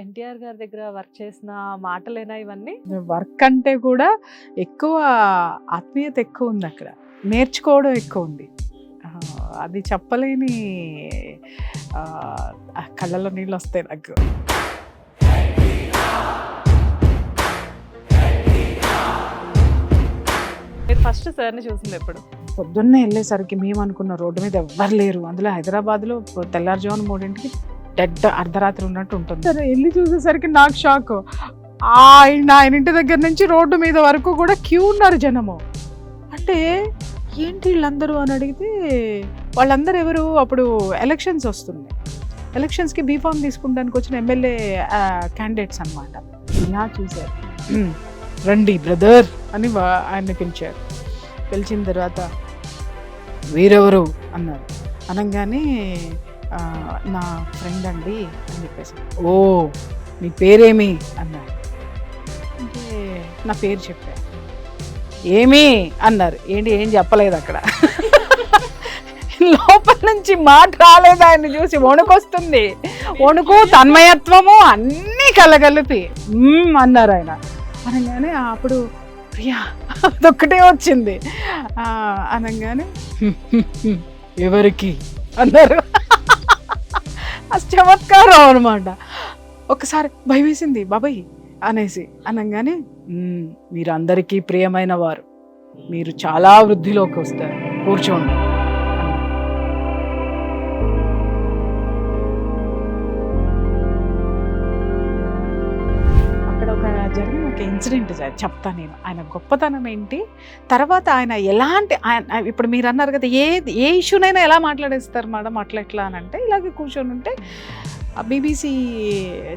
ఎన్టీఆర్ గారి దగ్గర వర్క్ చేసిన మాటలేనా ఇవన్నీ? వర్క్ అంటే కూడా ఎక్కువ ఆత్మీయత ఎక్కువ ఉంది అక్కడ. నేర్చుకోవడం ఎక్కువ ఉంది. అది చెప్పలేని కళ్ళలో నీళ్ళు వస్తాయి నాకు. మీరు ఫస్ట్ సార్ని చూసింది ఎప్పుడు? పొద్దున్నే వెళ్ళేసరికి మేము అనుకున్న రోడ్డు మీద ఎవ్వరు లేరు. అందులో హైదరాబాద్లో తెల్లారుజామున మూడింటికి డెడ్ అర్ధరాత్రి ఉన్నట్టు ఉంటుంది. సరే వెళ్ళి చూసేసరికి నాకు షాక్ ఆయన ఆయన ఇంటి దగ్గర నుంచి రోడ్డు మీద వరకు కూడా క్యూ ఉన్నారు జనము. అంటే ఏంటి వీళ్ళందరూ అని అడిగితే వాళ్ళందరూ ఎవరు? అప్పుడు ఎలక్షన్స్ వస్తున్నాయి ఎలక్షన్స్కి బీఫామ్ తీసుకుంటానికి వచ్చిన ఎమ్మెల్యే క్యాండిడేట్స్ అన్నమాట. ఇలా చూశారు. రండి బ్రదర్ అని ఆయన్ని పిలిచారు. పిలిచిన తర్వాత వీరెవరు అన్నారు. అనగానే నా ఫ్రెండ్ అండి అని చెప్పేసి. ఓ నీ పేరేమి? అన్నారు. అంటే నా పేరు చెప్పా. ఏమి? అన్నారు. ఏంటి ఏం చెప్పలేదు అక్కడ. లోపల నుంచి మాట రాలేదు ఆయన చూసి వణుకొస్తుంది. వణుకు తన్మయత్వము అన్నీ కలగలిపి. అన్నారు ఆయన. అనగానే అప్పుడు ప్రియా అదొక్కటే వచ్చింది. అనగానే "హ్మ్, హ్మ్, హ్మ్, ఎవరికి? అన్నారు. చమత్కారం అనమాట ఒకసారి భయవేసింది బాబాయ్ అనేసి. అనగానే మీరు అందరికీ ప్రియమైన వారు. మీరు చాలా వృద్ధిలోకి వస్తారు. కూర్చోండి. జరిగిన ఒక ఇన్సిడెంట్ చెప్తా నేను. ఆయన గొప్పతనం ఏంటి? తర్వాత ఆయన ఎలాంటి ఆయన ఇప్పుడు మీరు అన్నారు కదా ఏ ఏ ఇష్యూనైనా ఎలా మాట్లాడేస్తారు మేడం? అట్లా ఎట్లా అని అంటే ఇలాగే కూర్చొని ఉంటే బీబీసీ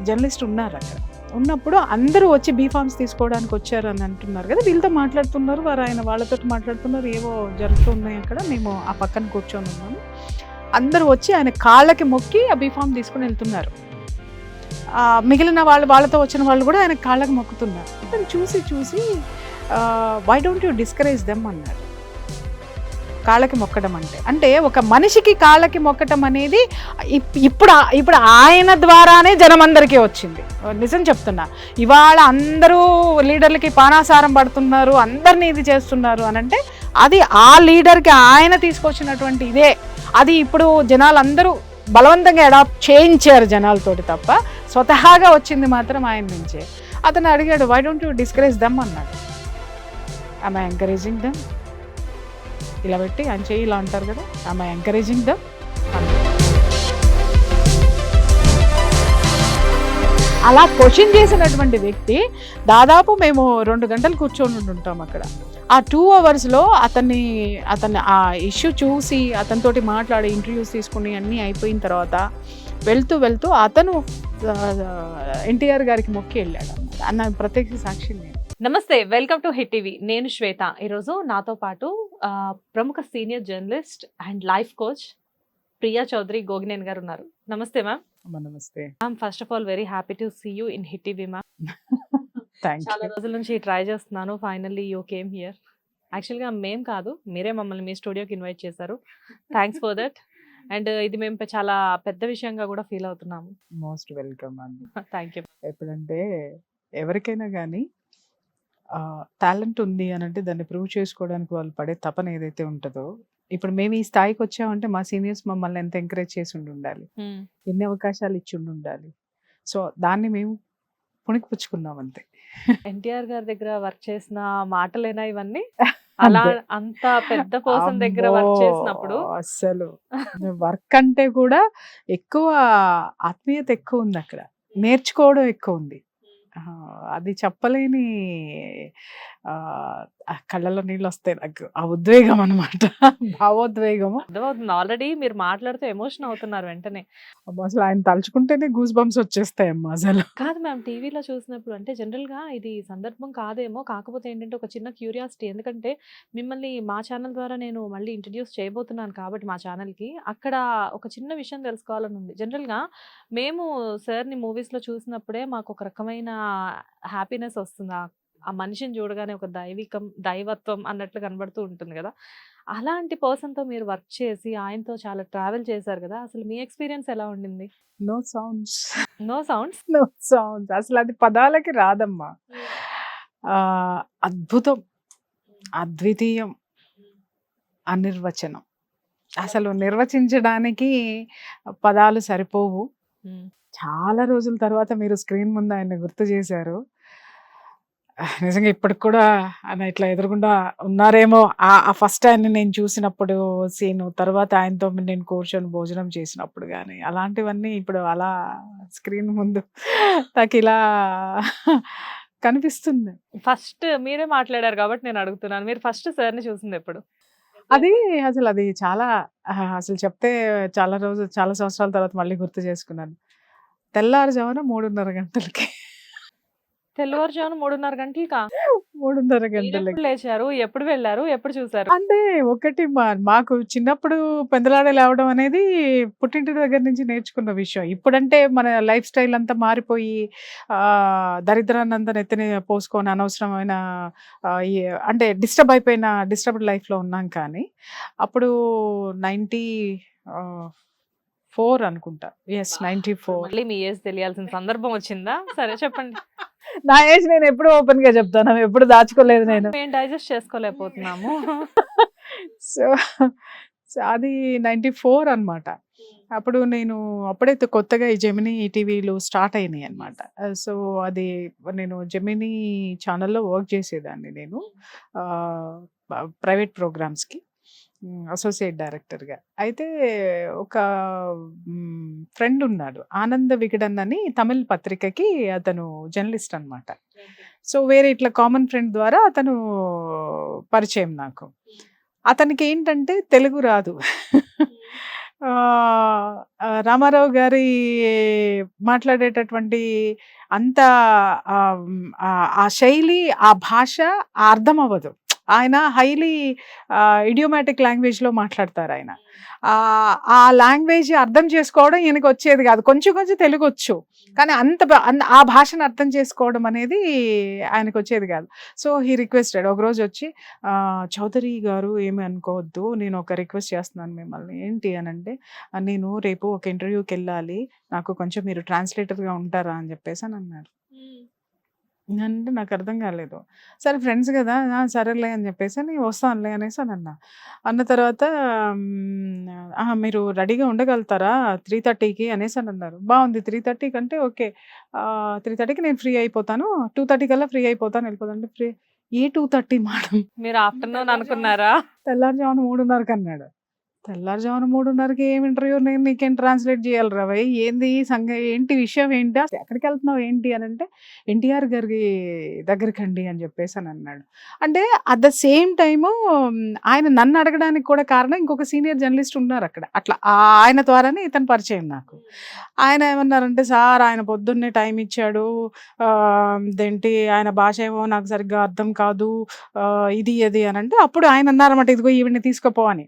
జర్నలిస్ట్ ఉన్నారు అక్కడ. ఉన్నప్పుడు అందరూ వచ్చి బీఫామ్స్ తీసుకోవడానికి వచ్చారు అని అంటున్నారు కదా వీళ్ళతో మాట్లాడుతున్నారు వారు ఆయన వాళ్ళతో మాట్లాడుతున్నారు ఏవో జరుగుతున్నాయి అక్కడ మేము ఆ పక్కన కూర్చొని ఉన్నాము. అందరూ వచ్చి ఆయన కాళ్ళకి మొక్కి ఆ బీఫామ్ తీసుకుని వెళ్తున్నారు. మిగిలిన వాళ్ళు వాళ్ళతో వచ్చిన వాళ్ళు కూడా ఆయన కాళ్ళకి మొక్కుతున్నారు. అతను చూసి చూసి why don't you discourage them అన్నారు. కాళ్ళకి మొక్కడం అంటే అంటే ఒక మనిషికి కాళ్ళకి మొక్కటం అనేది ఇప్- ఇప్పుడు ఇప్పుడు ఆయన ద్వారానే జనమందరికీ వచ్చింది. నిజం చెప్తున్నా ఇవాళ అందరూ లీడర్లకి పానాసారం పడుతున్నారు అందరినీ ఇది చేస్తున్నారు అని అంటే అది ఆ లీడర్కి ఆయన తీసుకొచ్చినటువంటి ఇదే. అది ఇప్పుడు జనాలందరూ బలవంతంగా అడాప్ట్ చేయించారు జనాలతోటి తప్ప స్వతహాగా వచ్చింది మాత్రం ఆయన నుంచే. అతను అడిగాడు why don't you discourage them అన్నాడు. ఐ ఎంకరేజింగ్ దమ్ ఇలా పెట్టి ఆయన చేయి ఇలా అంటారు కదా ఐ ఎంకరేజింగ్ దమ్ అలా క్వశ్చన్ చేసినటువంటి వ్యక్తి దాదాపు మేము రెండు గంటలు కూర్చొని ఉంటాం అక్కడ. ఆ టూ అవర్స్లో అతన్ని అతన్ని ఆ ఇష్యూ చూసి అతనితోటి మాట్లాడి ఇంటర్వ్యూస్ తీసుకుని అన్నీ అయిపోయిన తర్వాత వెళ్తూ వెళ్తూ అతను ఎన్టీఆర్ గారికి మొక్కి వెళ్ళాడు అన్న ప్రత్యక్ష సాక్షి నేను. నమస్తే వెల్కమ్ టు హిట్ టీవీ. నేను శ్వేత. ఈరోజు నాతో పాటు ప్రముఖ senior journalist and life coach Priya Chowdary Gogineni garu ఉన్నారు. నమస్తే మ్యామ్. నమస్తే. Ma'am first of all very happy to see you in Hit TV ma'am. చాలా రోజుల నుంచి ట్రై చేస్తున్నాను. ఫైనల్లీ యూ కేమ్ హియర్ యాక్చువల్గా మేం కాదు. మీరే మమ్మల్ని మీ స్టూడియోకి ఇన్వైట్ చేశారు. థ్యాంక్స్ ఫర్ దట్ అండ్ ఇది మేము చాలా పెద్ద విషయంగా కూడా ఫీల్ అవుతున్నాము. మోస్ట్ వెల్కమ్ అండి థ్యాంక్ యూ ఎప్పుడంటే ఎవరికైనా కానీ టాలెంట్ ఉంది అని అంటే దాన్ని ప్రూవ్ చేసుకోవడానికి వాళ్ళు పడే తపన ఏదైతే ఉంటుందో ఇప్పుడు మేము ఈ స్థాయికి వచ్చామంటే మా సీనియర్స్ మమ్మల్ని ఎంత ఎంకరేజ్ చేసి ఉండి ఉండాలి ఎన్ని అవకాశాలు ఇచ్చి ఉండి ఉండాలి సో దాన్ని మేము పుణికిపుచ్చుకున్నాం అంతే. ఎన్టీఆర్ గారి దగ్గర వర్క్ చేసిన మాటలేనా ఇవన్నీ? అలా అంతే. పెద్ద పర్సన్ దగ్గర వర్క్ చేసినప్పుడు? అస్సలు. వర్క్ అంటే కూడా ఎక్కువ ఆత్మీయత ఎక్కువ ఉంది అక్కడ నేర్చుకోవడం ఎక్కువ ఉంది. అది చెప్పలేని కళ్ళలో నీళ్ళు వస్తాయి నాకు. ఆ ఉద్వేగం అనమాట భావోద్వేగము. అర్థమవుతుంది. ఆల్రెడీ మీరు మాట్లాడుతూ ఎమోషన్ అవుతున్నారు వెంటనే. అసలు ఆయన తలుచుకుంటేనే గూస్ బంప్స్ వచ్చేస్తాయి అమ్మా అసలు. కాదు మ్యామ్ టీవీలో చూసినప్పుడు అంటే జనరల్గా ఇది సందర్భం కాదేమో. కాకపోతే ఏంటంటే ఒక చిన్న క్యూరియాసిటీ. ఎందుకంటే మిమ్మల్ని మా ఛానల్ ద్వారా నేను మళ్ళీ ఇంట్రడ్యూస్ చేయబోతున్నాను కాబట్టి మా ఛానల్కి అక్కడ ఒక చిన్న విషయం తెలుసుకోవాలని ఉంది. జనరల్గా మేము సార్ని మూవీస్లో చూసినప్పుడే మాకు ఒక రకమైన హ్యాపీనెస్ వస్తుంది ఆ- మనిషిని చూడగానే ఒక దైవికం దైవత్వం అన్నట్లు కనబడుతూ ఉంటుంది కదా అలాంటి పర్సన్‌తో మీరు వర్క్ చేసి, ఆయనతో చాలా ట్రావెల్ చేశారు గదా! అసలు మీ ఎక్స్‌పీరియన్స్ ఎలా ఉండింది? No sounds. No sounds? No sounds. అసలది పదాలకి రాదమ్మా. అద్భుతం. అద్వితీయం. అనిర్వచనం. అసలు నిర్వచించడానికి పదాలు సరిపోవు. చాలా రోజుల తర్వాత మీరు స్క్రీన్ ముందు ఆయన్ని గుర్తు చేశారు. నిజంగా ఇప్పటికి కూడా ఆయన ఇట్లా ఎదురుగుండా ఉన్నారేమో! ఆ ఫస్ట్ ఆయన్ని నేను చూసినప్పుడు సీను, తర్వాత ఆయనతో నేను కూర్చొని భోజనం చేసినప్పుడు గాని, అలాంటివన్నీ ఇప్పుడు అలా స్క్రీన్ ముందు నాకిలా కనిపిస్తుంది. ఫస్ట్ మీరే మాట్లాడారు కాబట్టి నేను అడుగుతున్నాను. మీరు ఫస్ట్ సార్‌ని చూసిందెప్పుడు? అది అసలు అది చాలా అసలు చెప్తే చాలా రోజు చాలా సంవత్సరాల తర్వాత మళ్ళీ గుర్తు చేసుకున్నాను. తెల్లారుజామున 3:30 గంటలకి. తెల్లవారుజామున 3:30 గంటలకా? 3:30 మీరెప్పుడు గంటలకి. లేచారు? ఎప్పుడు వెళ్ళారు? ఎప్పుడు చూసారు? అంటే ఒకటి మాకు చిన్నప్పుడు పెందలాడే లేవడం అనేది పుట్టింటి దగ్గర నుంచి నేర్చుకున్న విషయం. ఇప్పుడంటే మన లైఫ్ స్టైల్ అంతా మారిపోయి ఆహ్, దరిద్రాన్నంతా నెత్తిన పోసుకొని అనవసరమైన అంటే డిస్టర్బ్ అయిపోయిన డిస్టర్బ్డ్ లైఫ్‌లో ఉన్నాం కానీ, అప్పుడు 90 4 అనుకుంటా. యెస్. అబ్బా! 94. మళ్ళీ మీ ఏజ్ తెలియాల్సిన సందర్భం వచ్చిందా? సరే చెప్పండి. నా ఏజ్ నేను ఎప్పుడు ఓపెన్‌గా చెప్తాను. ఎప్పుడు దాచుకోలేదు నేను. మేము డైజెస్ట్ చేసుకోలేకపోతున్నాము. సో, అది 94 అన్నమాట. అప్పుడు నేను అప్పుడే త కొత్తగా ఈ జెమినీ టీవీలు స్టార్ట్ అయినాయి అన్నమాట. ఆహ్, సో అది నేను జెమినీ ఛానెల్‌లో వర్క్ చేసేదాన్ని నేను. ప్రైవేట్ ప్రోగ్రామ్స్‌కి. అసోసియేట్ డైరెక్టర్‌గా. అయితే ఒక ఫ్రెండ్ ఉన్నాడు. ఆనంద విగడన్ అని తమిళ్ పత్రికకి అతను జర్నలిస్ట్ అనమాట సో వేరే ఇట్లా కామన్ ఫ్రెండ్ ద్వారా అతను పరిచయం నాకు. అతనికి ఏంటంటే తెలుగు రాదు. రామారావు గారి మాట్లాడేటటువంటి అంత ఆ శైలి, ఆ భాష అర్థం అవ్వదు. ఆయన హైలీ ఇడియోమాటిక్ లాంగ్వేజ్‌లో మాట్లాడతారాయన. ఆహ్, ఆ లాంగ్వేజ్ అర్థం చేసుకోవడం ఈయనకొచ్చేది కాదు. కొంచెం కొంచెం తెలుగొచ్చు. కానీ అంత అన్ ఆ భాషను అర్థం చేసుకోవడం అనేది ఆయనకొచ్చేది కాదు. సో హి రిక్వెస్టెడ్ ఒకరోజు వచ్చి "చౌదరి గారు ఏమి అనుకోవద్దు. నేను ఒక రిక్వెస్ట్ చేస్తున్నాను మిమ్మల్ని." ఏంటి అనంటే, ఆహ్, "నేను రేపు ఒక ఇంటర్వ్యూకెళ్ళాలి. నాకు కొంచెం మీరు ట్రాన్స్‌లేటర్‌గా ఉంటారా?" అని చెప్పేసని అన్నారు. అంటే నాకు అర్థం కాలేదు. సరే ఫ్రెండ్స్ కదా! ఆ! సరేలే అని చెప్పేసని వస్తానులే అనేసనన్నా. అన్న తర్వాత హ్మ్, "ఆహా! మీరు రెడీగా ఉండగలుగుతారా 3:30కి" అనేసనన్నారు. బావుంది 3:30 కంటే ఓకే. ఆహ్, 3:30కి నేను ఫ్రీ అయిపోతాను. 2:30 కల్లా ఫ్రీ అయిపోతాను వెళ్ళిపోతాను. అంటే ఫ్రీ ఏ 2:30 మేడం? మీరు ఆఫ్టర్‌నూన్ అనుకున్నారా? తెల్లారుజామున 3:30కి అన్నాడు. తెల్లారుజామున 3:30కి ఏం ఇంటర్వ్యూ నేను నీకేం ట్రాన్స్‌లేట్ చేయాలి భయ్! ఏంది సంగ ఏంటి విషయం ఏంటి? అసలు ఎక్కడికెళ్తున్నావు ఏంటి అని అంటే "ఎన్టీఆర్ గారి దగ్గరికండి" అని చెప్పేసి అని అన్నాడు అంటే అట్ ద సేమ్ టైము ఆయన నన్ను అడగడానికి కూడా కారణం ఇంకొక సీనియర్ జర్నలిస్ట్ ఉన్నారు అక్కడ అట్లా ఆయన ద్వారానే ఇతను పరిచయం నాకు. ఆయన ఏమన్నారంటే, "సార్ ఆయన పొద్దున్నే టైం ఇచ్చాడు. ఆహ్, ఇదేంటి ఆయన భాష ఏమో నాకు సరిగ్గా అర్థం కాదు. ఇది అది" అని అంటే అప్పుడు ఆయన అన్నారన్నమాట, "ఇదిగో ఈవిడ్ని తీసుకపో" అని.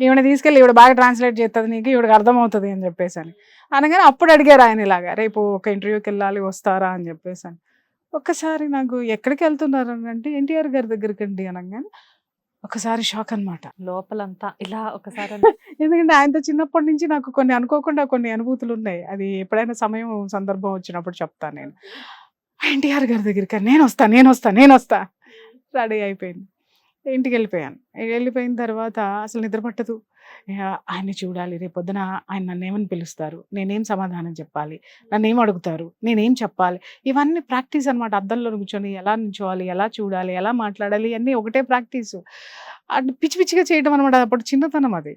ఈవిడని తీసుకెళ్ళి ఈవిడ బాగా ట్రాన్స్‌లేట్ చేస్తది నీకు. ఈవిడకి అర్థమవుతది అని చెప్పేసని. అనగానే అప్పుడు అడిగారు ఆయన ఇలాగ, "రేపు ఒక ఇంటర్వ్యూకెళ్ళాలి వస్తారా?" అని చెప్పేసని. ఒక్కసారి నాకు ఎక్కడికెళ్తున్నారు అనంటే, "ఎన్టీఆర్ గారి దగ్గరికండి" అనంగానే ఒకసారి షాక్ అన్నమాట. లోపలంతా ఇలా ఒకసారి అన్ ఎందుకంటే ఆయనతో చిన్నప్పటి నుంచి నాకు కొన్ని అనుకోకుండా కొన్ని అనుభూతులున్నాయి. అది ఎప్పుడైనా సమయం, సందర్భం వచ్చినప్పుడు చెప్తాను నేను. "ఎన్టీఆర్ గారి దగ్గరికా? నేనొస్తా, నేనొస్తా, నేనొస్తా." రెడీ అయిపోయింది. ఇంటికి వెళ్ళిపోయాను వెళ్ళిపోయిన తర్వాత అసలు నిద్ర పట్టదు. ఆయన్ని చూడాలి. పొద్దున ఆయన నన్ను ఏమని పిలుస్తారు? నేనేం సమాధానం చెప్పాలి? నన్నేం అడుగుతారు? నేనేం చెప్పాలి? ఇవన్నీ ప్రాక్టీస్ అనమాట అద్దంలో కూర్చొని ఎలా నించోవాలి? ఎలా చూడాలి? ఎలా మాట్లాడాలి? అన్నీ ఒకటే ప్రాక్టీసు. అంటే పిచ్చి పిచ్చిగా చేయడం అనమాట అప్పుడు చిన్నతనం అది.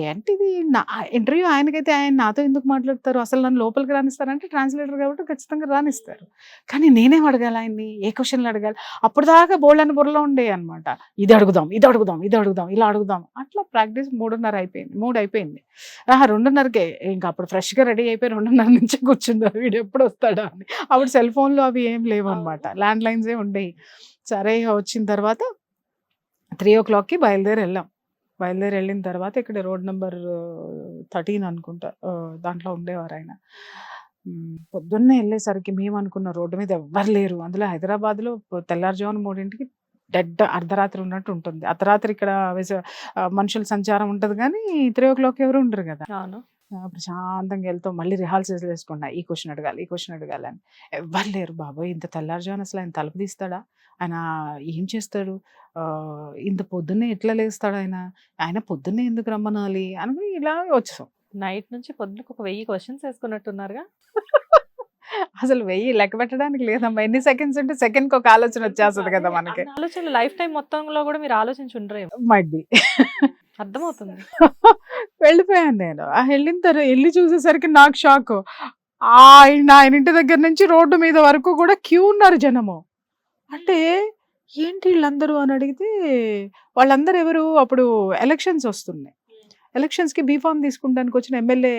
ఏంటిది నా ఇంటర్వ్యూ ఆయనకైతే ఆయన నాతో ఎందుకు మాట్లాడతారు? అసలు నన్ను లోపలికి రానిస్తారంటే ట్రాన్స్‌లేటర్ కాబట్టి ఖచ్చితంగా రానిస్తారు. కానీ నేనేం అడగాలి ఆయన్ని? ఏ క్వెషన్‌లు అడగాలి? అప్పటిదాకా బోలెడన్ని బుర్రలో ఉండేయన్నమాట. ఇది అడుగుదాం, ఇది అడుగుదాం, ఇది అడుగుదాం, ఇలా అడుగుదాం. అట్లా ప్రాక్టీస్ 3:30 అయిపోయింది. 3 అయిపోయింది. ఆహా! 2:30కే ఇంక అప్పుడు ఫ్రెష్‌గా రెడీ అయిపోయి 2:30 నుంచే కూర్చున్నా వీడెప్పుడొస్తాడా అని. అప్పుడు సెల్ ఫోన్‌లు అవి ఏం లేవన్నమాట. ల్యాండ్ లైన్సే ఉండేయి. సరే వచ్చిన తర్వాత 3:00కి బయలుదేరి ఎళ్ళాం. బయలుదేరి వెళ్ళిన తర్వాత ఇక్కడ రోడ్ నెంబర్ థర్టీన్ అనుకుంటా. దాంట్లో ఉండేవారు ఆయన పొద్దున్నే మేము అనుకున్న రోడ్డు మీద ఎవ్వరు లేరు. అందులో హైదరాబాద్‌లో తెల్లారుజామున మూడింటికి డెడ్ అర్ధరాత్రి ఉన్నట్టు ఉంటుంది అర్ధరాత్రి ఇక్కడ మనుషుల సంచారం ఉంటుంది కానీ త్రీ ఓ క్లాక్ ఎవరు ఉండరు కదా అవును ప్రశాంతంగా వెళ్తాం మళ్ళీ రిహార్సల్స్ వేసుకున్నా ఈ క్వశ్చన్ అడగాలి ఈ క్వశ్చన్ అడగాలి అని. ఎవ్వరు లేరు. బాబాయ్ ఇంత తెల్లారుజామున అసలు ఆయన తలుపు తీస్తాడా? ఆయన ఏం చేస్తాడు? ఇంత పొద్దున్నే ఎట్లా లేస్తాడు ఆయన? ఆయన పొద్దున్నే ఎందుకు రమ్మనాలి? అని ఇలా వచ్చేసాం. నైట్ నుంచి పొద్దునకు ఒక వెయ్యి క్వశ్చన్స్ వేసుకున్నట్టున్నారుగా. అసలు వెయ్యి లెక్క పెట్టడానికి లేదమ్మా. ఎన్ని సెకండ్స్ ఉంటే సెకండ్కి ఒక ఆలోచన వచ్చేస్తుంది కదా మనకి. అన్ని ఆలోచనలు లైఫ్ టైం మొత్తంలో కూడా మీరు ఆలోచించి ఉండరేమో. మైట్ బి అర్థమవుతుంది. వెళ్ళిపోయాను నేను. ఆ వెళ్ళిన తర్వాత వెళ్ళి చూసేసరికి నాకు షాక్. ఆయన ఆయన ఇంటి దగ్గర నుంచి రోడ్డు మీద వరకు కూడా క్యూ ఉన్నారు జనము. అంటే ఏంటి వీళ్ళందరూ అని అడిగితే వాళ్ళందరూ ఎవరు? అప్పుడు ఎలక్షన్స్ వస్తున్నాయి. ఎలక్షన్స్కి బీఫామ్ తీసుకుంటానికి వచ్చిన ఎమ్మెల్యే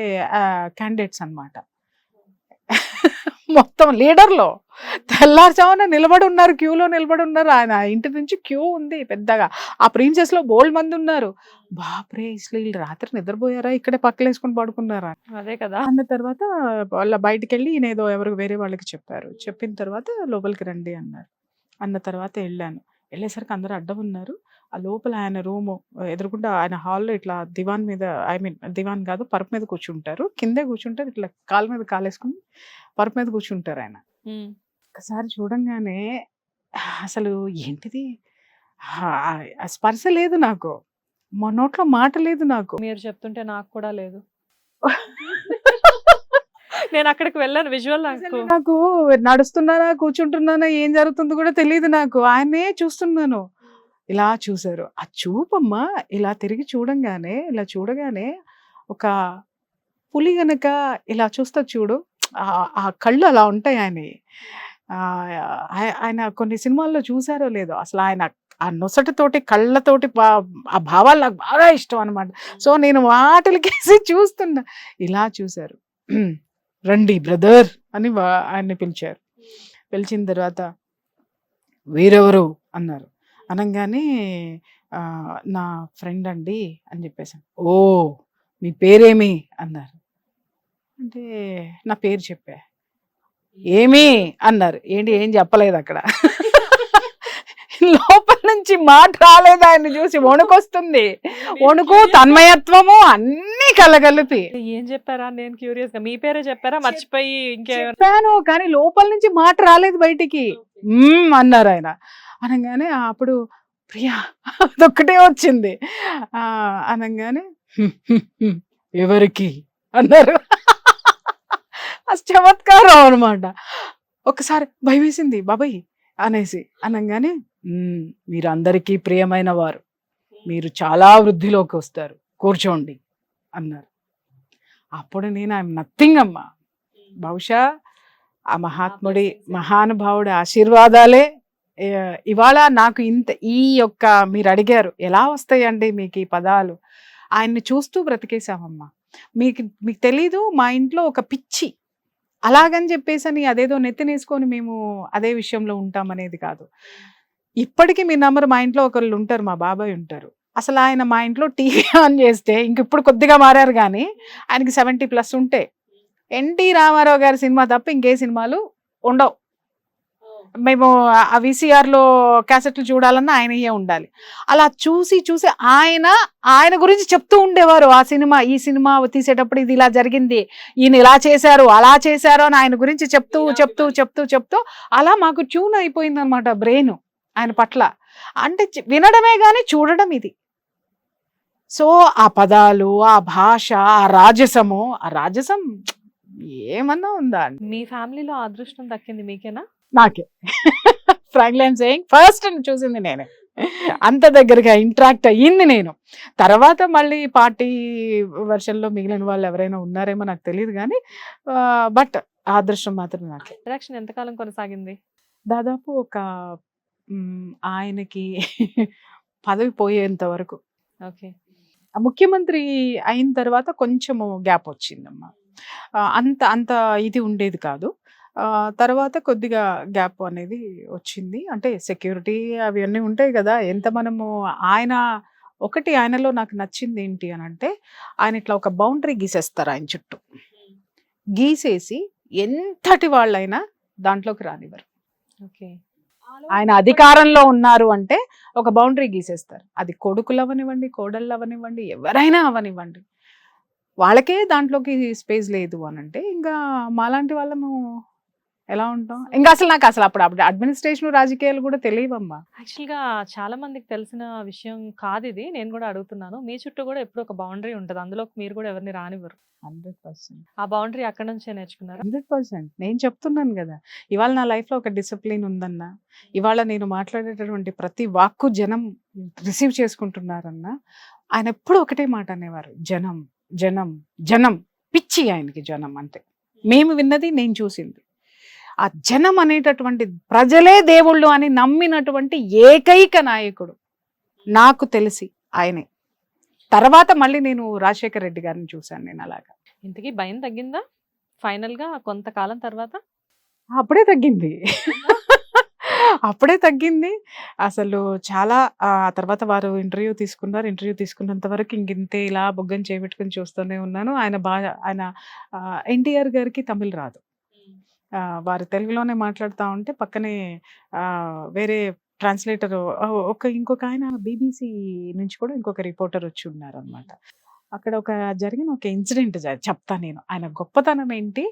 క్యాండిడేట్స్ అన్నమాట. మొత్తం లీడర్లో. తెల్లారుజామున నిలబడి ఉన్నారు క్యూలో నిలబడి ఉన్నారు ఆయన ఇంటి నుంచి క్యూ ఉంది పెద్దగా. ఆ ప్రిన్సెస్లో బోల్డ్ మంది ఉన్నారు. బాప్రే అసలు వీళ్ళు రాత్రి నిద్రపోయారా? ఇక్కడే పక్కలేసుకొని పడుకున్నారా? అదే కదా. అన్న తర్వాత వాళ్ళ బయటికి వెళ్ళి ఈయన ఏదో ఎవరికి వేరే వాళ్ళకి చెప్పారు. చెప్పిన తర్వాత లోపలికి రండి అన్నారు. అన్న తర్వాత వెళ్ళాను. వెళ్ళేసరికి అందరూ అడ్డం ఉన్నారు. ఆ లోపల ఆయన రూము ఎదురుకుండా ఆయన హాల్లో ఇట్లా దివాన్ మీద ఐ మీన్ దివాన్ కాదు పరుపు మీద కూర్చుంటారు. కిందే కూర్చుంటారు. ఇట్లా కాలు మీద కాలేసుకుని పరుపు మీద కూర్చుంటారు ఆయన. ఒక్కసారి చూడంగానే అసలు ఏంటిది? ఆ, స్పర్శ లేదు నాకు. మా నోట్లో మాట లేదు నాకు. మీరు చెప్తుంటే నాకు కూడా లేదు. నేను అక్కడికి వెళ్ళాను విజువల్ నాకు. నాకు నడుస్తున్నానా కూర్చుంటున్నానా ఏం జరుగుతుందో కూడా తెలియదు నాకు. ఆయన్నే చూస్తున్నాను. ఇలా చూశారు. ఆ చూపమ్మ ఇలా తిరిగి చూడంగానే ఇలా చూడగానే ఒక పులి గనక ఇలా చూస్తా చూడు ఆ కళ్ళు అలా ఉంటాయి ఆయన ఆయన కొన్ని సినిమాల్లో చూసారో లేదో అసలు ఆయన ఆ నొసటితోటి కళ్ళతోటి ఆ భావాలు నాకు బాగా ఇష్టం అనమాట సో నేను వాటికేసి చూస్తున్నా. ఇలా చూశారు రండి బ్రదర్ అని ఆయన్ని పిలిచారు. పిలిచిన తర్వాత వీరెవరు? అన్నారు. అనగానే "ఆ, నా ఫ్రెండ్ అండి అని చెప్పేసాను ఓ మీ పేరేమి? అన్నారు. అంటే నా పేరు చెప్పా. ఏమి అన్నారు. ఏంటి ఏం చెప్పలేదు అక్కడ. లోపల నుంచి మాట రాలేదు ఆయన చూసి వణుకొస్తుంది. వణుకు తన్మయత్వము అన్నీ కలగలిపి. ఏం చెప్పారా? నేను క్యూరియస్గా మీ పేరే చెప్పారా? మర్చిపోయి చెప్పాను కానీ లోపల నుంచి మాట రాలేదు బయటికి. అన్నారు ఆయన. అనగానే అప్పుడు ప్రియా అదొక్కటే వచ్చింది. ఆ అనగానే "హ్మ్, హ్మ్, హ్మ్, ఎవరికి? అన్నారు. చమత్కారం అనమాట ఒకసారి భయం వేసింది బాబాయ్ అనేసి. అనగానే "మ్మ్, మీరు అందరికీ ప్రియమైన వారు. మీరు చాలా వృద్ధిలోకి వస్తారు. కూర్చోండి అన్నారు. అప్పుడు నేను ఐఎమ్ నథింగ్ అమ్మా. బహుశా ఆ మహాత్ముడి మహానుభావుడి ఆశీర్వాదాలే ఇవాళ నాకు ఇంత ఈ యొక్క మీరు అడిగారు ఎలా వస్తాయండి మీకు ఈ పదాలు? ఆయన్ని చూస్తూ బ్రతికేశామమ్మా. మీకు మీకు తెలీదు మా ఇంట్లో ఒక పిచ్చి అలాగని చెప్పేసి అని అదేదో నెత్తినేసుకొని మేము అదే విషయంలో ఉంటాం అనేది కాదు. ఇప్పటికీ మీ నంబర్ మా ఇంట్లో ఒకళ్ళు ఉంటారు మా బాబాయ్ ఉంటారు. అసలు ఆయన మా ఇంట్లో టీవీ ఆన్ చేస్తే ఇంక ఇప్పుడు కొద్దిగా మారారు కానీ ఆయనకి సెవెంటీ ప్లస్ ఉంటే ఎన్టీ రామారావు గారి సినిమా తప్ప ఇంకే సినిమాలు ఉండవు. మేము ఆ విసిఆర్లో క్యాసెట్లు చూడాలన్నా ఆయనయే ఉండాలి. అలా చూసి చూసి ఆయన ఆయన గురించి చెప్తూ ఉండేవారు. ఆ సినిమా ఈ సినిమా తీసేటప్పుడు ఇది ఇలా జరిగింది. ఈయన ఇలా చేశారు అలా చేశారు అని ఆయన గురించి చెప్తూ చెప్తూ చెప్తూ చెప్తూ అలా మాకు ట్యూన్ అయిపోయింది అనమాట బ్రెయిన్ ఆయన పట్ల. అంటే వినడమే కానీ చూడడం ఇది. సో ఆ పదాలు ఆ భాష ఆ రాజసము ఆ రాజసం ఏమన్నా ఉందా మీ ఫ్యామిలీలో అదృష్టం దక్కింది మీకేనా? నాకే. ఫ్రాంక్లీ ఐమ్ సేయింగ్ ఫస్ట్ చూసింది నేనే. అంత దగ్గరగా ఇంట్రాక్ట్ అయ్యింది నేను. తర్వాత మళ్ళీ పార్టీ వర్షన్లో మిగిలిన వాళ్ళు ఎవరైనా ఉన్నారేమో నాకు తెలియదు కానీ బట్ ఆ అదృష్టం మాత్రం నాకే. ఇంటరాక్షన్ ఎంతకాలం కొనసాగింది? దాదాపు ఒక ఆయనకి పదవి పోయేంత వరకు. ఓకే. ముఖ్యమంత్రి అయిన తర్వాత కొంచెము గ్యాప్ వచ్చిందమ్మా. అంత అంత ఇది ఉండేది కాదు. తర్వాత కొద్దిగా గ్యాప్ అనేది వచ్చింది. అంటే సెక్యూరిటీ అవి అన్నీ ఉంటాయి కదా! ఎంత మనము ఆయన ఒకటి ఆయనలో నాకు నచ్చింది ఏంటి అని అంటే ఆయన ఇట్లా ఒక బౌండరీ గీసేస్తారు ఆయన చుట్టూ. గీసేసి ఎంతటి వాళ్ళైనా దాంట్లోకి రానివ్వరు. ఓకే. ఆయన అధికారంలో ఉన్నారు అంటే ఒక బౌండరీ గీసేస్తారు. అది కొడుకులు అవనివ్వండి కోడళ్ళు అవనివ్వండి ఎవరైనా అవనివ్వండి. వాళ్ళకే దాంట్లోకి స్పేస్ లేదు అని అంటే ఇంకా మాలాంటి వాళ్ళము ఎలా ఉంటాం? ఇంకా అసలు నాకు అసలు అప్పుడు అప్పుడు అడ్మినిస్ట్రేషన్ రాజకీయాలు కూడా తెలియవమ్మా. యాక్చువల్గా చాలా మందికి తెలిసిన విషయం కాదు ఇది. నేను కూడా అడుగుతున్నాను. మీ చుట్టూ కూడా ఎప్పుడు ఒక బౌండరీ ఉంటుంది. అందులో మీరు కూడా ఎవరిని రానివ్వరు. Hundred percent. ఆ బౌండరీ అక్కడ నుంచే నేర్చుకున్నారు? Hundred percent. నేను చెప్తున్నాను కదా ఇవాళ నా లైఫ్లో ఒక డిసిప్లిన్ ఉందన్న ఇవాళ నేను మాట్లాడేటటువంటి ప్రతి వాక్కు జనం రిసీవ్ చేసుకుంటున్నారన్న ఆయన ఎప్పుడు ఒకటే మాట అనేవారు. జనం జనం జనం. పిచ్చి ఆయనకి జనం అంతే మేము విన్నది నేను చూసింది. ఆ జనం అనేటటువంటి ప్రజలే దేవుళ్ళు అని నమ్మినటువంటి ఏకైక నాయకుడు నాకు తెలిసి ఆయనే. తర్వాత మళ్ళీ నేను రాజశేఖర్ రెడ్డి గారిని చూశాను నేను అలాగా. ఇంతకీ భయం తగ్గిందా? ఫైనల్గా కొంతకాలం తర్వాత? అప్పుడే తగ్గింది. అప్పుడే తగ్గింది. అసలు చాలా ఆ తర్వాత వారు ఇంటర్వ్యూ తీసుకున్నారు. ఇంటర్వ్యూ తీసుకున్నంత వరకు ఇంకింతే ఇలా బొగ్గని చేపెట్టుకుని చూస్తూనే ఉన్నాను. ఆయన బాగా ఆయన ఎన్టీఆర్ గారికి తమిళ్ రాదు. వారు తెలుగులోనే మాట్లాడుతూ ఉంటే పక్కనే వేరే ట్రాన్స్లేటర్ ఒక ఇంకొక ఆయన బీబీసీ నుంచి కూడా ఇంకొక రిపోర్టర్ వచ్చి ఉన్నారు అనమాట అక్కడ ఒక జరిగిన ఒక ఇన్సిడెంట్ చెప్తా నేను. ఆయన గొప్పతనం ఏంటి?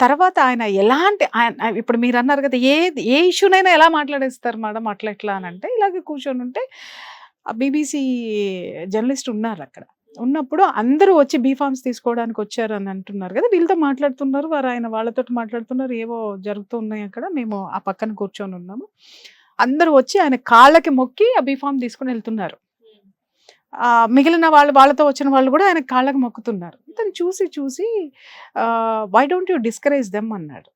తర్వాత ఆయన ఎలాంటి ఆయన ఇప్పుడు మీరు అన్నారు కదా ఏ ఏ ఇష్యూనైనా ఎలా మాట్లాడేస్తారు మేడం? అట్లా ఎట్లా అని అంటే ఇలాగే కూర్చొని ఉంటే బీబీసీ జర్నలిస్ట్ ఉన్నారు అక్కడ. ఉన్నప్పుడు అందరూ వచ్చి బీఫామ్స్ తీసుకోవడానికి వచ్చారు అని అంటున్నారు కదా వీళ్ళతో మాట్లాడుతున్నారు వారు ఆయన వాళ్ళతో మాట్లాడుతున్నారు ఏవో జరుగుతూ ఉన్నాయి అక్కడ మేము ఆ పక్కన కూర్చొని ఉన్నాము. అందరూ వచ్చి ఆయన కాళ్ళకి మొక్కి ఆ బీఫామ్ తీసుకుని వెళ్తున్నారు. ఆ, మిగిలిన వాళ్ళు వాళ్ళతో వచ్చిన వాళ్ళు కూడా ఆయన కాళ్ళకి మొక్కుతున్నారు. ఇతను చూసి చూసి why don't you discourage them అన్నాడు.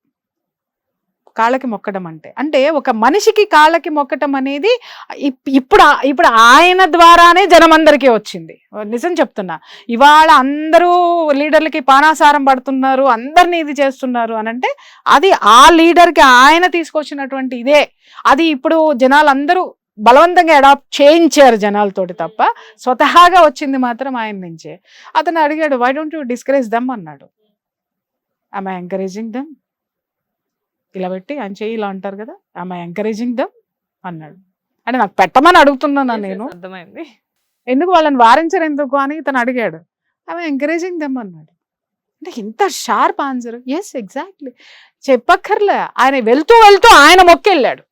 కాళ్ళకి మొక్కడం అంటే. అంటే ఒక మనిషికి కాళ్ళకి మొక్కటం అనేది ఇప్- ఇప్పుడు ఇప్పుడు ఆయన ద్వారానే జనమందరికీ వచ్చింది. నిజం చెప్తున్నా. ఇవాళ అందరూ లీడర్లకి పానాసారం పడుతున్నారు అందరినీ ఇది చేస్తున్నారు అని అంటే అది ఆ లీడర్కి ఆయన తీసుకొచ్చినటువంటి ఇదే. అది ఇప్పుడు జనాలందరూ బలవంతంగా అడాప్ట్ చేయించారు జనాలతోటి తప్ప స్వతహాగా వచ్చింది మాత్రం ఆయన నుంచే. అతను అడిగాడు why don't you discourage them అన్నాడు. ఐమ్ ఎంకరేజింగ్ దమ్ ఇలా పెట్టి ఆయన చెయ్యి ఇలా అంటారు కదా ఐ ఎంకరేజింగ్ దమ్ అన్నాడు. అంటే నాకు పెట్టమని అడుగుతున్నానా నేను? అర్థమైంది. ఎందుకు వాళ్ళని వారించరు ఎందుకు అని ఇతను అడిగాడు. ఆమె ఎంకరేజింగ్ దెమ్ అన్నాడు. అంటే ఇంత షార్ప్ ఆన్సర్ ఎస్ ఎగ్జాక్ట్లీ చెప్పక్కర్లే. ఆయన వెళ్తూ వెళ్తూ ఆయన మొక్కెళ్ళాడు.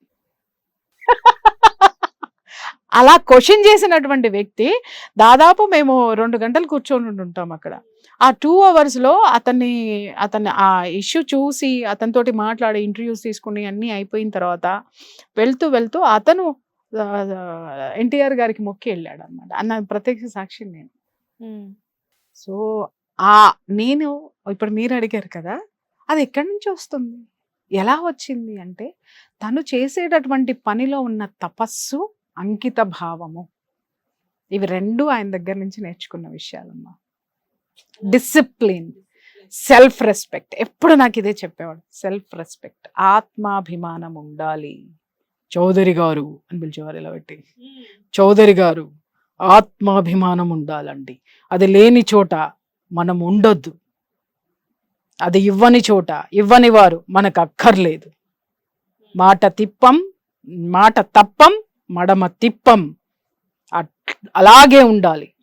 అలా క్వశ్చన్ చేసినటువంటి వ్యక్తి దాదాపు మేము రెండు గంటలు కూర్చొని ఉంటాం అక్కడ. ఆ టూ అవర్స్లో అతన్ని అతన్ని ఆ ఇష్యూ చూసి అతనితోటి మాట్లాడి ఇంటర్వ్యూస్ తీసుకుని అన్నీ అయిపోయిన తర్వాత వెళ్తూ వెళ్తూ అతను ఎన్టీఆర్ గారికి మొక్కి వెళ్ళాడు అనమాట అన్న ప్రత్యక్ష సాక్షి నేను. సో ఆ నేను ఇప్పుడు మీరు అడిగారు కదా అది ఎక్కడి నుంచి వస్తుంది? ఎలా వచ్చింది అంటే తను చేసేటటువంటి పనిలో ఉన్న తపస్సు అంకిత భావము ఇవి రెండు ఆయన దగ్గర నుంచి నేర్చుకున్న విషయాలమ్మా. డిసిప్లిన్ సెల్ఫ్ రెస్పెక్ట్ ఎప్పుడు నాకు ఇదే చెప్పేవాడు. సెల్ఫ్ రెస్పెక్ట్ ఆత్మాభిమానం ఉండాలి. చౌదరి గారు అని పిలిచేవారు ఇలా పెట్టి. చౌదరి గారు ఆత్మాభిమానం ఉండాలండి. అది లేని చోట మనం ఉండొద్దు. అది ఇవ్వని చోట ఇవ్వని వారు మనకు అక్కర్లేదు. మాట తిప్పం మాట తప్పం మడమ తిప్పం. అట్- అలాగే ఉండాలి.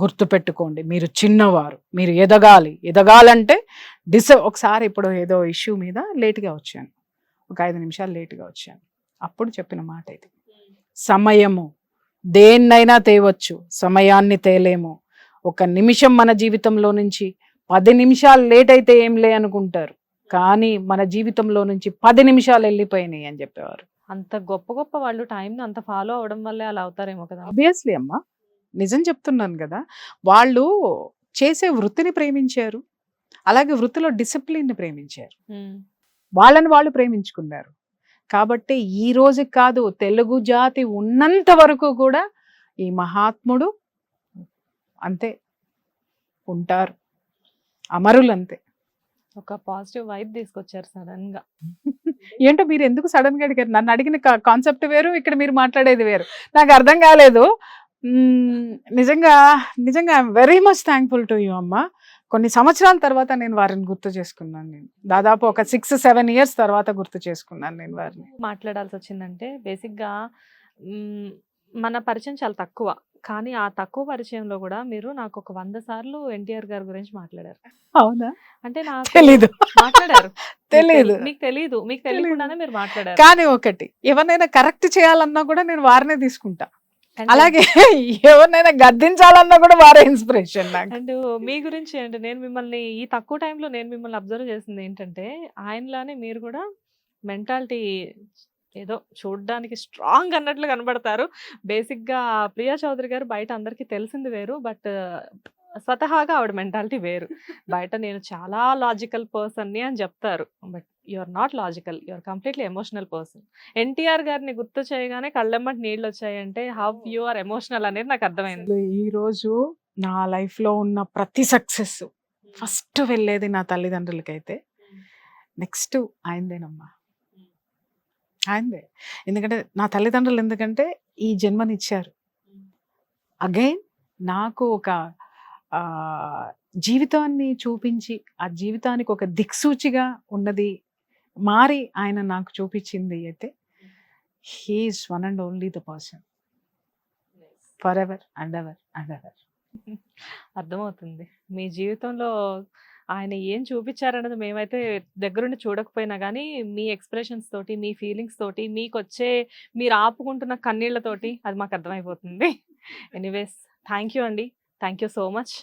గుర్తుపెట్టుకోండి మీరు చిన్నవారు మీరు ఎదగాలి. ఎదగాలంటే డిస ఒకసారి ఇప్పుడు ఏదో ఇష్యూ మీద లేట్గా వచ్చాను. ఒక ఐదు నిమిషాలు లేట్గా వచ్చాను. అప్పుడు చెప్పిన మాట ఇది. సమయము. దేన్నైనా తేవచ్చు సమయాన్ని తేలేము. ఒక నిమిషం మన జీవితంలో నుంచి పది నిమిషాలు లేట్ అయితే ఏం లే అనుకుంటారు. కానీ మన జీవితంలో నుంచి పది నిమిషాలు వెళ్ళిపోయినాయి అని చెప్పేవారు. అంత గొప్ప గొప్ప వాళ్ళు టైం అంత ఫాలో అవడం వల్లే అలా అవుతారేమో కదా! ఆబ్వియస్లీ అమ్మా! నిజం చెప్తున్నాను కదా! వాళ్ళు చేసే వృత్తిని ప్రేమించారు. అలాగే వృత్తిలో డిసిప్లిన్ని ప్రేమించారు. వాళ్ళని వాళ్ళు ప్రేమించుకున్నారు. కాబట్టి ఈ రోజు కాదు తెలుగు జాతి ఉన్నంత వరకు కూడా ఈ మహాత్ముడు అంతే ఉంటారు. అమరులు అంతే ఒక పాజిటివ్ వైబ్ తీసుకొచ్చారు సడన్గా ఏంటో మీరు ఎందుకు సడన్గా అడిగారు? నన్ను అడిగిన కాన్సెప్ట్ వేరు ఇక్కడ మీరు మాట్లాడేది వేరు. నాకు అర్థం కాలేదు. నిజంగా నిజంగా I'm very much thankful to you అమ్మ. కొన్ని సంవత్సరాల తర్వాత నేను వారిని గుర్తు చేసుకున్నాను నేను. దాదాపు ఒక సిక్స్ సెవెన్ ఇయర్స్ తర్వాత గుర్తు చేసుకున్నాను నేను వారిని. మాట్లాడాల్సి వచ్చిందంటే బేసిక్గా మన పరిచయం చాలా తక్కువ. కానీ ఆ తక్కువ పరిచయంలో కూడా మీరు నాకు ఒక వంద సార్లు ఎన్టీఆర్ గారి గురించి మాట్లాడారు. అవునా? అంటే నాకు తెలీదు. మాట్లాడారు. తెలీదు తెలి- మీకు తెలీదు. మీకు తెలియకుండానే మీరు మాట్లాడారు. కానీ ఒకటి ఎవరినైనా కరెక్ట్ చేయాలన్నా కూడా నేను వారినే తీసుకుంటా. అలాగే ఎవరినైనా గద్దించాలన్నా కూడా వారే ఇన్స్పిరేషన్ నాకు. అండ్ మీ గురించి అంటే నేను మిమ్మల్ని ఈ తక్కువ టైంలో నేను మిమ్మల్ని అబ్జర్వ్ చేసింది ఏంటంటే ఆయనలానే మీరు కూడా మెంటాలిటీ ఏదో చూడడానికి స్ట్రాంగ్ అన్నట్లు కనబడతారు. బేసిక్గా ప్రియా చౌదరి గారు బయట అందరికీ తెలిసింది వేరు బట్ స్వతహాగా ఆవిడ మెంటాలిటీ వేరు. బయట నేను చాలా లాజికల్ పర్సన్ని అని చెప్తారు but you are not logical you are completely emotional person. NTR గారిని గుర్తు చేయగానే కళ్ళెమ్మటి నీళ్ళు వచ్చాయంటే హౌ యు ఆర్ ఎమోషనల్ అనేది నాకు అర్థమైంది. అసలు ఈ రోజు నా లైఫ్లో ఉన్న ప్రతి సక్సెస్ ఫస్ట్ వెళ్ళేది నా తల్లిదండ్రులకైతే నెక్స్ట్ ఆయనదేనమ్మా. ఆయనదే ఎందుకంటే నా తల్లిదండ్రులు ఎందుకంటే ఈ జన్మనిచ్చారు. అగైన్ నాకు ఒక జీవితాన్ని చూపించి ఆ జీవితానికి ఒక దిక్సూచిగా ఉన్నది మారి ఆయన నాకు చూపించింది అయితే he is one and only the person forever and ever and ever అర్థమవుతుంది. మీ జీవితంలో ఆయన ఏం చూపించారన్నది మేమైతే దగ్గరుండి చూడకపోయినా కానీ మీ ఎక్స్ప్రెషన్స్ తోటి మీ ఫీలింగ్స్ తోటి మీకు వచ్చే మీరు ఆపుకుంటున్న కన్నీళ్ళతోటి అది మాకు అర్థమైపోతుంది. ఎనీవేస్ థ్యాంక్ యూ అండి. Thank you so much.